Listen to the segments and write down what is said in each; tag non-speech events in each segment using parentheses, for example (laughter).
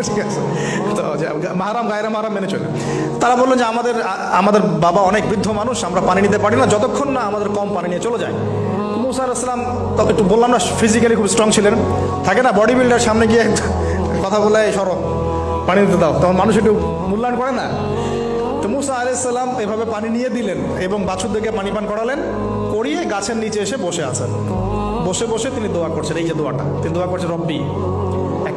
(laughs) ঠিক আছে। তো মাহারাম মাহারাম মেনে চলে। তারা বলল যে আমাদের আমাদের বাবা অনেক বৃদ্ধ মানুষ, আমরা পানি নিতে পারি না, যতক্ষণ না আমাদের কম পানি নিয়ে চলে যায়। একটু বললাম না ফিজিক্যালি খুব স্ট্রং ছিলেন। থাকে না বডি বিল্ডার সামনে গিয়ে কথা বলে সরো, পানি দিতে দাও। তখন মানুষ একটু মূল্যায়ন করে না। তো মুসা আলাইসাল্লাম এভাবে পানি নিয়ে দিলেন এবং বাছুর বাছুরদেরকে পানি পান করালেন, করিয়ে গাছের নিচে এসে বসে আছেন। বসে বসে তিনি দোয়া করছেন, এই যে দোয়াটা, তিনি দোয়া করছেন, রব্বি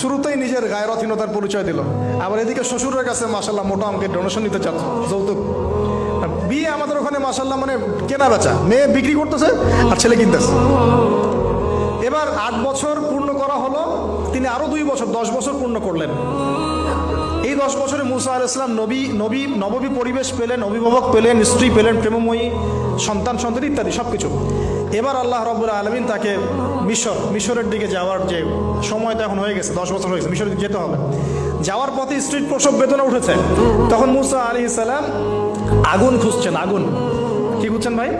শুরুতেই নিজের গায়রথীনতার পরিচয় দিল। আবার এদিকে শ্বশুরের কাছে মাসাল্লাহ মোটা অঙ্কের ডোনেশন নিতে চাচ্ছে, যৌতুক। বিয়ে আমাদের ওখানে মাসাল্লাহ মানে কেনা বেচা। মেয়ে বিক্রি করতেছে আর ছেলে কিনতেছে। এবার আট বছর পূর্ণ করা হলো, তিনি আরও দুই বছর, দশ বছর পূর্ণ করলেন। দশ বছরে মুসা আল ইসলাম নবী নবী, নববী পরিবেশ পেলেন, অভিভাবক পেলেন, স্ত্রী পেলেন, প্রেমময়ী, সন্তান সন্তান ইত্যাদি সব কিছু এবার আল্লাহ রব্বুল আলমিন তাকে মিশর, মিশরের দিকে যাওয়ার যে সময় তো এখন হয়ে গেছে, দশ বছর হয়ে গেছে, মিশরের দিকে যেতে হবে। যাওয়ার পথে স্ত্রীর প্রসব বেদনা উঠেছে। তখন মুসা আলী ইসালাম আগুন খুঁজছেন, আগুন। কি খুঁজছেন ভাই?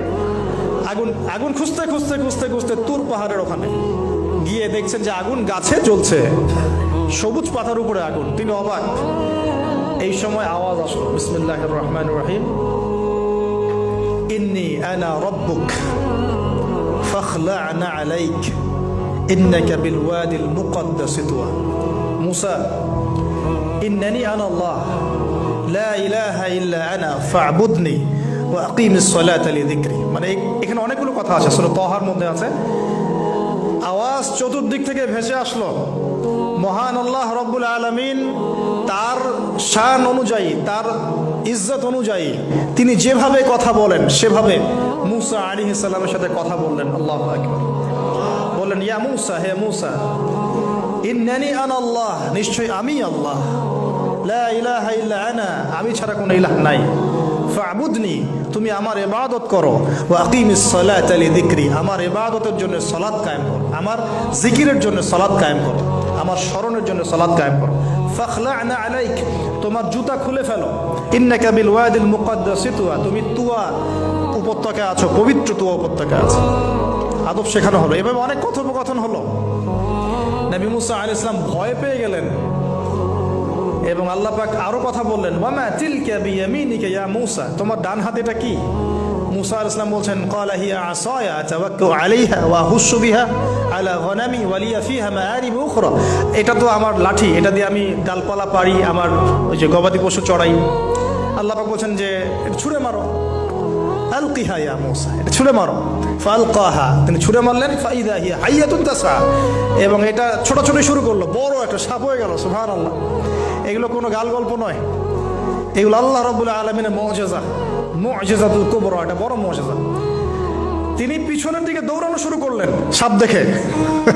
আগুন আগুন খুঁজতে খুঁজতে খুঁজতে খুঁজতে তুর পাহাড়ের ওখানে গিয়ে দেখছেন যে আগুন গাছে জ্বলছে। সবুজ পাতার উপরে আগুন তিনি অবাক এই সময় আওয়াজ আসলো বিসমিল্লাহ রহমান রহিম ইন্নি আনা রব্বুক فاخلعنا عليك إنك بالوادي المقدس طوى موسى إنني أنا الله لا إله إلا أنا فاعبدني وأقيم الصلاة لذكري মানে এ- এখানে অনেকগুলো কথা আছে সূরা তহার মধ্যে আছে আওয়াজ চতুর্দিক থেকে ভেসে আসলো মহান আল্লাহ রব্বুল আলমিন তার শান অনুযায়ী, তার ইজ্জত অনুযায়ী তিনি যেভাবে কথা বলেন, সেভাবে মুসা আলী সাল্লামের সাথে কথা বললেন। আল্লাহ আকবর। বললেন, ইয়া মুসা, হে মুসা, ইন্নানি আন আল্লাহ, নিশ্চয়ই আমি আল্লাহ। লা ইলাহা ইল্লা আনা, আমি ছাড়া কোনো ইলাহ নাই। ফাবুদনি তুমি আমার ইবাদত করো। ও আকিমিস সালাত দিক্রি আমার ইবাদতের জন্য সলাদ কায়েম করো। আমার জিকিরের জন্য সলাদ কায়েম করো। আমার স্মরণের জন্য সলাদ কায়েম করো। ফাখলা'না আলাইক। তোমার জুতা খুলে ফেলো। ইন্নাকা বিল ওয়াদিল মুকাদ্দাস তুমি তুয়া উপত্যকায় আছো, পবিত্র তুয়া উপত্যকায় আছো। আদব শেখানো হলো। এভাবে অনেক কথোপকথন হলো। নবী মুসা আল ইসলাম ভয় পেয়ে গেলেন। এবং আল্লাহ পাক আরও কথা বললেন মূসা? তোমার ডান হাত এটা কি? মুসা বলছেন ওয়া এটা তো আমার লাঠি, এটা দিয়ে আমি ডালপালা পারি আমার ওই যে গবাদি পশু চড়াই। আল্লাহ বলছেন যে ছুঁড়ে মারো। এটা ছুঁড়ে মারো। তিনি ছুঁড়ে মারলেন এবং এটা ছোটাছুটি শুরু করল, বড় একটা সাপ হয়ে গেল, সুবহানাল্লাহ। এগুলো কোনো গাল গল্প নয়। এগুলো আল্লাহ রবুল্লা আলমিনের মজেজা। মজেজাতুল কুবর, এটা বড় মজেজা। তিনি পিছনের দিকে দৌড়ানো শুরু করলেন, সাপ দেখে।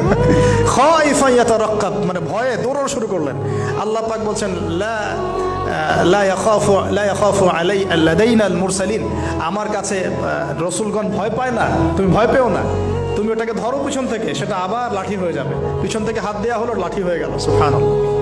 (laughs) খাইফাইয়াতা মানে ভয়ে দৌড়ানো শুরু করলেন। আল্লাহ পাক বলছেন, লা আমার কাছে রসুলগণ ভয় পায় না, তুমি ভয় পেও না। তুমি ওটাকে ধরো পিছন থেকে, সেটা আবার লাঠি হয়ে যাবে। পিছন থেকে হাত দেওয়া হলো, লাঠি হয়ে গেল, সুবহানাল্লাহ।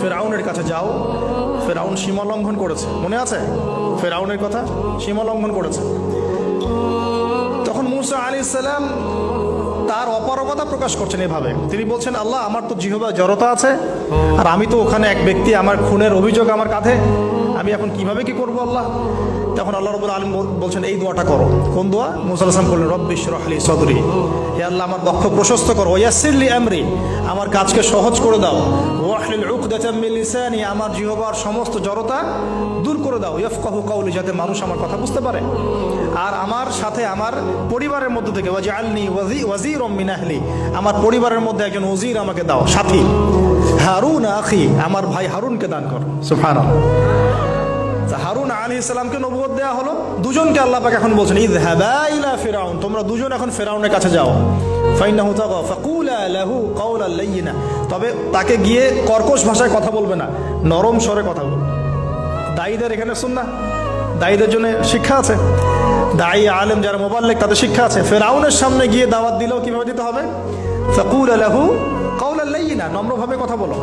তুমি ফিরআউনের কাছে যাও। ফেরাউন সীমা লঙ্ঘন করেছে। মনে আছে? ফেরাউনের কথা? সীমা লঙ্ঘন করেছে। তখন মুসা আলী সালাম তার অপারগতা প্রকাশ করছেন এভাবে। তিনি বলছেন, আল্লাহ, আমার তো জিহবা জড়তা আছে, আর আমি তো ওখানে এক ব্যক্তি। আমার খুনের অভিযোগ আমার কাঁধে। আমি এখন কীভাবে কি করব আল্লাহ? তখন আল্লাহ রবুল আলম বলছেন, এই দোয়াটা করো। কোন দোয়া? মুসা আসলাম বললেন রব্বিশ রহলি সদরি। হে আল্লাহ, আমার বক্ষ প্রশস্ত করো। ওয়াসিরলি আমরি। আমার কাজকে সহজ করে দাও। ওয়াহলিল উকদাতাম মিন লিসানি। আমার জিহবার সমস্ত জড়তা দূর করে দাও। ইয়াফকাহু কাউলি, যাতে মানুষ আমার কথা বুঝতে পারে। আর আমার সাথে আমার পরিবারের মধ্যে থেকে, ওয়াজআলনি ওয়াজি ওয়াজির মিন আহলি। আমার পরিবারের মধ্যে একজন ওজির আমাকে দাও। সাথী হারুন আখি, আমার ভাই হারুনকে দান কর। সুবহানাল্লাহ। হারুন আলী ইসলামকে নবুয়ত দেওয়া হলো। দুজনকে আল্লাহ পাক এখন বলছেন ঈদ ইলা ফিরাউন, তোমরা দুজন এখন ফেরাউনের কাছে যাও। তবে তাকে গিয়ে কর্কশ ভাষায় কথা বলবে না, নরম স্বরে কথা বলবে। দায়ীদের এখানে শুন না দায়ীদের জন্য শিক্ষা আছে। দায়ী আলেম যারা মোবাল্লেক, তাদের শিক্ষা আছে। ফেরাউনের সামনে গিয়ে দাওয়াত দিলেও কীভাবে দিতে হবে? ফাকুল আলাহু কাউলাল লাইয়িনা নম্রভাবে কথা বলো।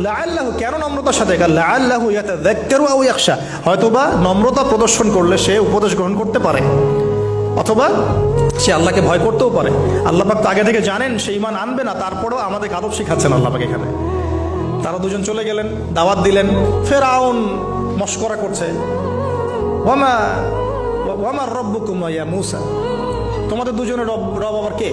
লাআল্লাহু, কেন নম্রতার সাথে লাআল্লাহু ইয়াতাযাক্কারু ইয়াখশা। হয়তোবা নম্রতা প্রদর্শন করলে সে উপদেশ গ্রহণ করতে পারে। অথবা সে আল্লাহকে ভয় করতেও পারে। আল্লাহ পাক আগে থেকে জানেন, সে ইমান আনবে না, তারপরেও আমাদের আদব শিখাচ্ছেন আল্লাহ পাক এখানে। তারা দুজন চলে গেলেন, দাওয়াত দিলেন, ফেরাউন মস্করা করছে। ওয়ামা, ওয়ামার রব্বুকুম ইয়া মুসা? তোমাদের দুজনের রব রব আবার কে?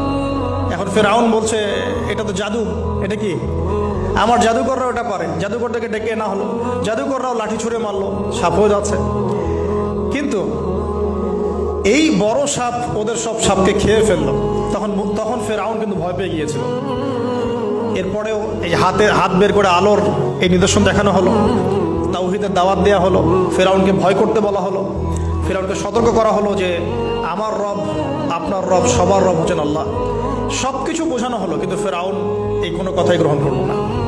ফেরাউন বলছে, এটা তো জাদু, এটা কি? আমার জাদুকররা ওটা পারে, জাদুকরদেরকে ডেকে না হলো, জাদুকররাও লাঠি ছুঁড়ে মারলো সাপ হয়ে যাচ্ছে। কিন্তু এই বড় সাপ ওদের সব সাপকে খেয়ে ফেলল। তখন তখন ফেরাউন কিন্তু ভয় পেয়ে গিয়েছিল। এরপরেও এই হাতে হাত বের করে আলোর এই নিদর্শন দেখানো হলো, তাওহিদের দাওয়াত দেওয়া হলো, ফেরাউনকে ভয় করতে বলা হলো, ফেরাউনকে সতর্ক করা হলো যে, আমার রব, আপনার রব, সবার রব হচ্ছেন আল্লাহ। সব কিছু বোঝানো হলো কিন্তু ফেরাউন এই কোনো কথাই গ্রহণ করল না।